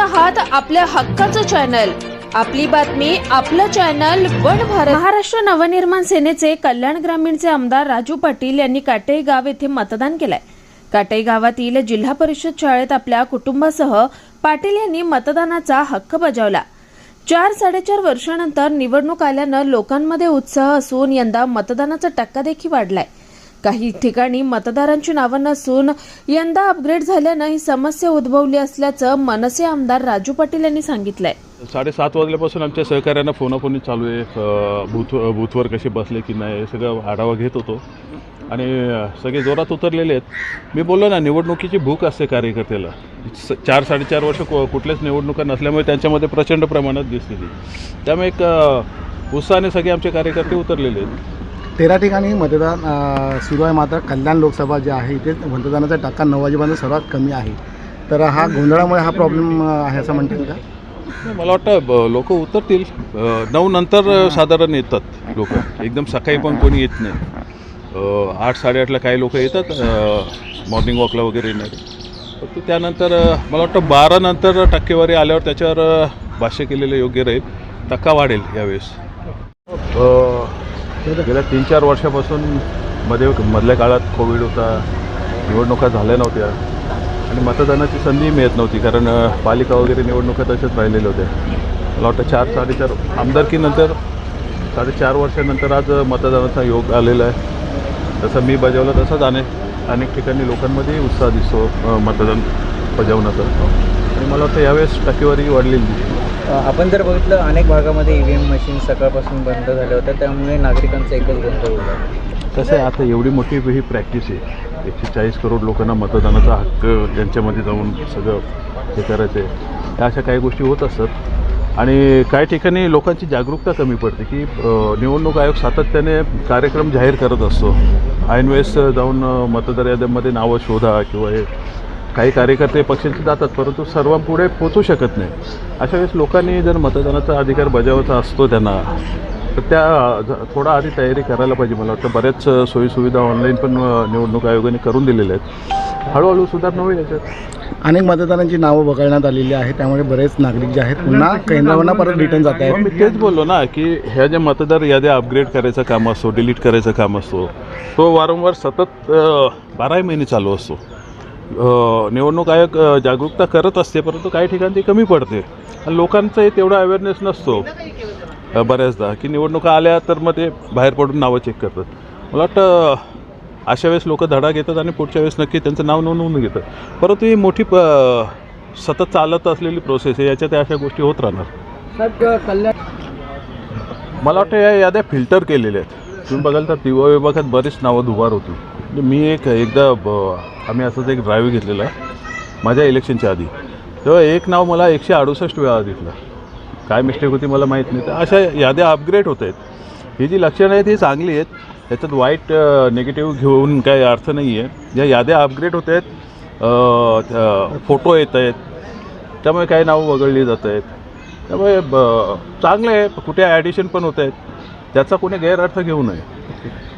आहात आपल्या हक्काचं चॅनल आपली बातमी आपलं चॅनल वन भारत. महाराष्ट्र नवनिर्माण सेनेचे कल्याण ग्रामीणचे आमदार राजू पाटील यांनी काटेई गाव येथे मतदान केलंय. काटेई गावातील जिल्हा परिषद शाळेत आपल्या कुटुंबासह पाटील यांनी मतदानाचा हक्क बजावला. चार साडेचार वर्षानंतर निवडणूक आल्यानं लोकांमध्ये उत्साह असून यंदा मतदानाचा टक्का देखील वाढलाय. काही ठिकाणी मतदारांची नावं नसून यंदा अपग्रेड झाल्यानं ही समस्या उद्भवली असल्याचं मनसे आमदार राजू पाटील यांनी सांगितलंय. साडेसात वाजल्यापासून आमच्या सहकार्यांना फोनाफोनी चालू आहे. बूथ बूथवर कसे बसले की नाही हे सगळं आढावा घेत होतो. आणि सगळे जोरात उतरलेले आहेत. मी बोललो ना निवडणुकीची भूक असते कार्यकर्त्याला. स- चार साडेचार वर्ष कु- कुठल्याच निवडणुका नसल्यामुळे त्यांच्यामध्ये प्रचंड प्रमाणात दिसलेली. त्यामुळे एक उत्साहाने सगळे आमचे कार्यकर्ते उतरलेले आहेत. तेरा ठिकाणी मतदान सुरू आहे. मात्र कल्याण लोकसभा जे आहे इथे मतदानाचा टक्का नऊ वाजेपर्यंत सर्वात कमी आहे. तर हा गोंधळामुळे हा प्रॉब्लेम आहे असं म्हणता येईल का मला वाटतं लोक उतरतील. नऊ नंतर साधारण येतात लोक. एकदम सकाळी पण कोणी येत नाही. आठ साडेआठला काही लोक येतात मॉर्निंग वॉकला वगैरे येणार. फक्त त्यानंतर मला वाटतं बारा नंतर टक्केवारी आल्यावर त्याच्यावर भाष्य केलेलं योग्य राहील. टक्का वाढेल यावेळेस. गेल्या तीन चार वर्षापासून मध्ये मधल्या काळात कोविड होता निवडणुका झाल्या नव्हत्या. आणि मतदानाची संधी मिळत नव्हती कारण पालिका वगैरे निवडणुका तशाच राहिलेल्या होत्या मला वाटतं चार साडेचार आमदारकीनंतर साडेचार वर्षानंतर आज मतदानाचा योग आलेला आहे. जसं मी बजावलं तसंच अनेक अनेक ठिकाणी लोकांमध्ये उत्साह दिसतो मतदान बजावण्याचा. आणि मला वाटतं यावेळेस टक्केवारी वाढलेली. दिसते आपण जर बघितलं अनेक भागामध्ये ई व्ही एम मशीन सकाळपासून बंद झाल्या होत्या त्यामुळे नागरिकांचा एकच गोंधळ होता कसं आहे आता एवढी मोठी ही प्रॅक्टिस आहे. एकशे चाळीस करोड लोकांना मतदानाचा हक्क ज्यांच्यामध्ये जाऊन सगळं हे करायचं आहे त्या अशा काही गोष्टी होत असतात. आणि काही ठिकाणी लोकांची जागरूकता कमी पडते की निवडणूक आयोग सातत्याने कार्यक्रम जाहीर करत असतो. ऐनवेळेस जाऊन मतदार याद्यांमध्ये नावं शोधा किंवा हे काही कार्यकर्ते पक्षांचे जातात परंतु सर्वांपुढे पोचू शकत नाही. अशा वेळेस लोकांनी जर मतदानाचा अधिकार बजावायचा असतो त्यांना तर त्या ज- थोडा आधी तयारी करायला पाहिजे मला वाटतं. बऱ्याच सोयीसुविधा ऑनलाईन पण निवडणूक आयोगाने करून दिलेल्या आहेत. हळूहळू सुधारणा होईल याच्यात. अनेक मतदारांची नावं वगळण्यात आलेली आहे त्यामुळे बरेच नागरिक जे आहेत पुन्हा केंद्रावरनं परत रिटर्न जात आहेत. मी तेच बोललो ना की ह्या ज्या मतदार याद्या अपग्रेड करायचं काम असतो डिलीट करायचं काम असतो तो वारंवार सतत बाराही महिने चालू असतो. निवडणूक आयोग जागरूकता करत असते परंतु काही ठिकाणी ती कमी पडते. आणि लोकांचाही तेवढा अवेअरनेस नसतो. बऱ्याचदा की निवडणुका आल्या तर मग ते बाहेर पडून नावं चेक करतात. मला वाटतं अशा वेळेस लोक धडा घेतात आणि पुढच्या वेळेस नक्की त्यांचं नाव नोंदवून घेतात. परंतु ही मोठी प सतत चालत असलेली प्रोसेस आहे याच्यात अशा गोष्टी होत राहणार. मला वाटतं या याद्या फिल्टर केलेल्या आहेत. तुम्ही बघाल तर दिवा विभागात बरीच नावं दुबार होती. म्हणजे मी एक एकदा ब- आम्ही असंच एक ड्राईव्ह घेतलेला माझ्या इलेक्शनच्या आधी. तेव्हा एक नाव मला एकशे अडुसष्ट वेळा दिसलं. काय मिस्टेक होती मला माहीत नाही. तर अशा याद्या अपग्रेड होत आहेत. ही जी लक्षणं आहेत ही चांगली आहेत. त्याच्यात वाईट निगेटिव्ह घेऊन काही अर्थ नाही आहे. ज्या याद्या अपग्रेड होत आहेत. फोटो येत आहेत. त्यामुळे काही नावं वगळली जात आहेत. त्यामुळे ब चांगलं आहे. कुठे ॲडिशन पण होत आहेत. त्याचा कोणी गैरअर्थ घेऊ नये.